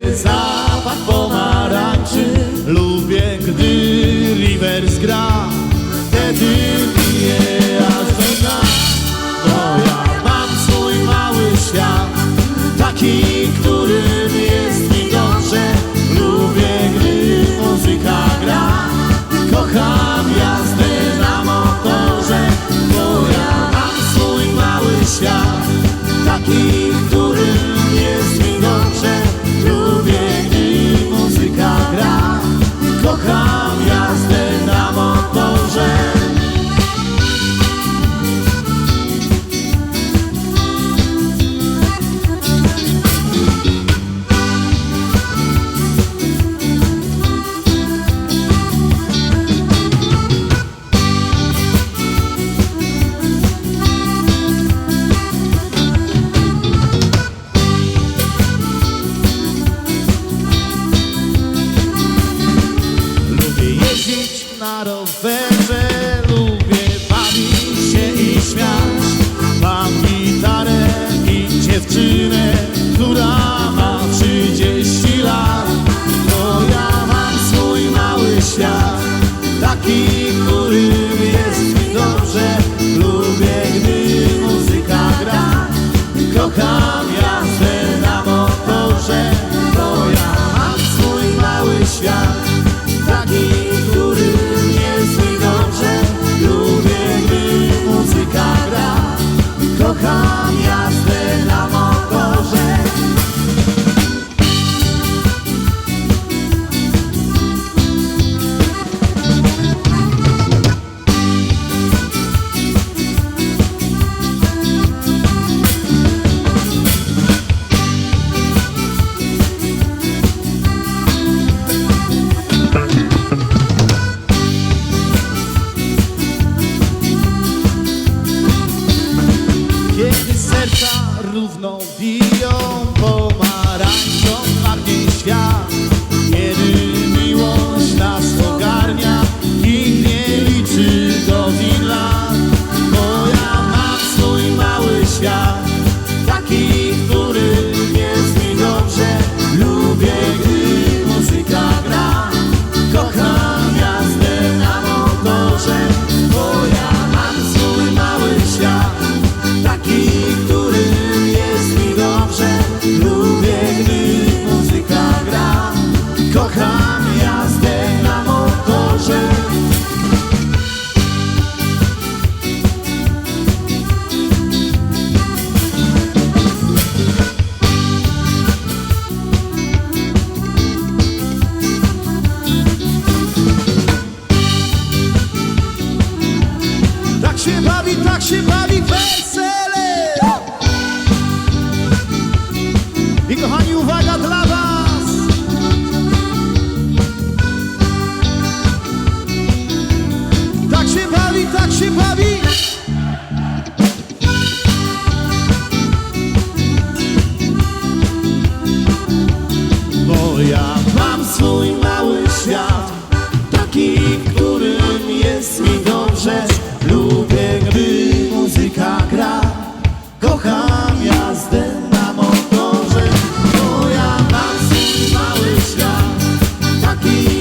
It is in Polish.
Zapach pomarańczy Lubię, gdy Rivers gra Wtedy piję aż do dna Bo ja mam swój mały świat Taki, którym jest mi dobrze. Lubię, gdy muzyka gra. Kocham jazdy na motorze Bo ja mam swój mały świat Taki, się bawi, tak się bawi wesele. I kochani uwaga dla was. Tak się bawi, tak się bawi. No ja mam swój mały świat. you.